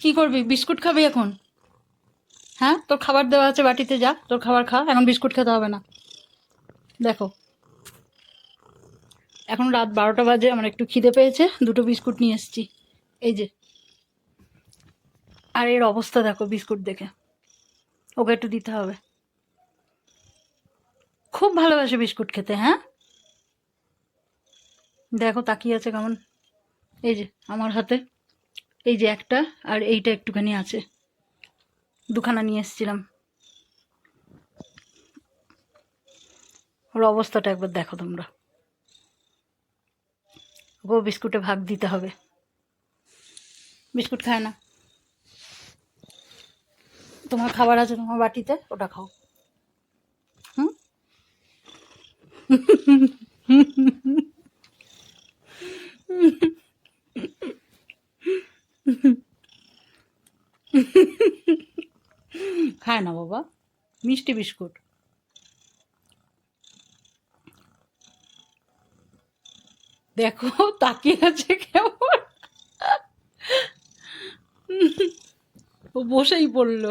কি করবি? বিস্কুট খাবি এখন? হ্যাঁ? তোর খাবার দেওয়া আছে বাটিতে, যা। তোর খাবার খা, এখন বিস্কুট খেতে হবে না। দেখো। এখন রাত বারোটা বাজে, আমার একটু খিদে পেয়েছে, দুটো বিস্কুট নিয়ে এসেছি। এই যে। আর এর অবস্থা দেখো বিস্কুট দেখে। ওকে একটু দিতে হবে। খুব ভালোবাসে বিস্কুট খেতে হ্যাঁ? দেখো, তাকিয়ে আছে কেমন। এই যে, আমার হাতে। এই যে একটা, আর এইটা একটুখানি আছে। দুখানা নিয়ে এসেছিলাম। ওর অবস্থাটা একবার দেখো তোমরা। ওকেও বিস্কুটে ভাগ দিতে হবে। বিস্কুট খায় না। তোমার খাবার আছে তোমার বাটিতে, ওটা খাও। হুম? খায় না বাবা। মিষ্টি বিস্কুট। দেখো, তাকিয়ে আছে কেমন। ও বসেই পড়ল।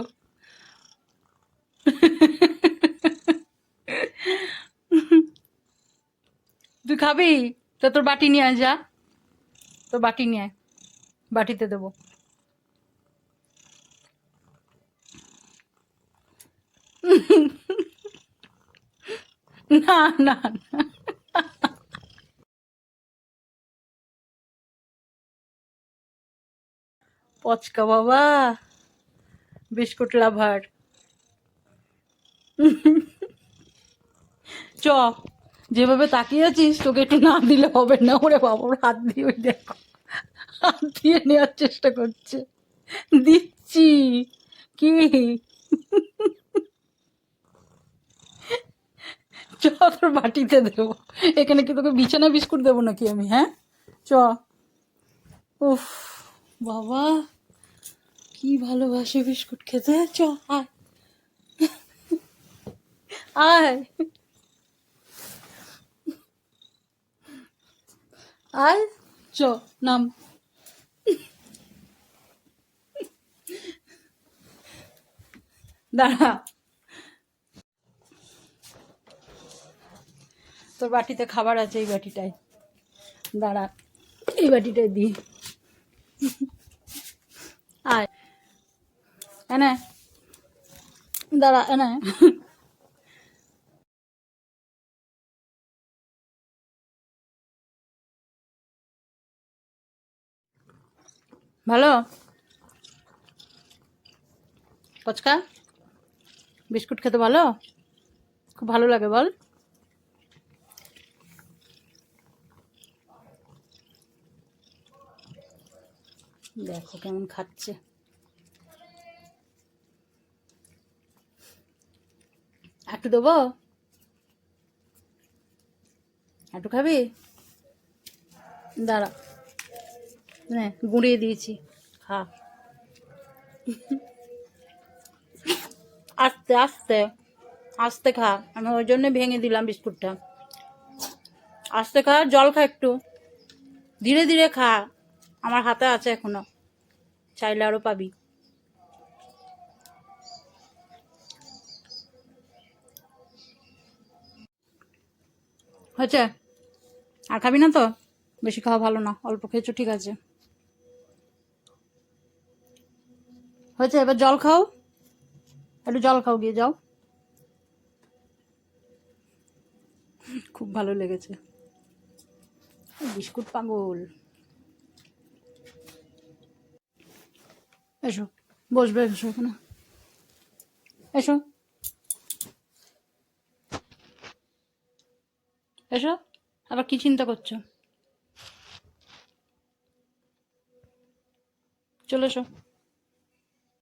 তুই খাবি? তা তোর বাটি নিয়ে যা। তোর বাটি নিয়ে বাটিতে দেবো। না না পচকা বাবা, বিস্কুট লাভার। চ, যেভাবে তাকিয়ে আছিস তোকে একটু না দিলে হবে না। ওরে বাবা, ওর হাত দিয়ে ওই দেখো। হাত দিয়ে নেওয়ার চেষ্টা করছে। দিচ্ছি। কি চ তোর বাটিতে দেবো। এখানে কি তোকে বিছানা বিস্কুট দেবো নাকি আমি হ্যাঁ? চ। উফ, বাবা, কি ভালোবাসে বিস্কুট খেতে। চ, আয়। আয়। আয়, চ, নাম। দাঁড়া। তোর বাটিতে খাবার আছে এই বাটিটায়। দাঁড়া, এই বাটিটায় দি আয়। এনে। দাঁড়া, এনে। ভালো? পচকা? বিস্কুট খেতে ভালো? খুব ভালো লাগে বল। দেখো কেমন খাচ্ছে। একটু দেবো? একটু খাবি? দাঁড়া। হ্যাঁ গুঁড়িয়ে দিয়েছি। খা। আস্তে আস্তে আস্তে খা। আমি ওই জন্য ভেঙে দিলাম বিস্কুটটা। আস্তে খা, জল খা একটু। ধীরে ধীরে খা। আমার হাতে আছে এখনও। চাইলে আরও পাবি। হয়েছে? আর খাবি না তো? বেশি খাওয়া ভালো না, অল্প খেয়েছো, ঠিক আছে। হয়েছে, এবার জল খাও। একটু জল খাও, গিয়ে যাও। খুব ভালো লেগেছে। বিস্কুট পাগল। এসো বসবে এসো এখানে। এসো। এসো আবার কি চিন্তা করছ? চলে এসো।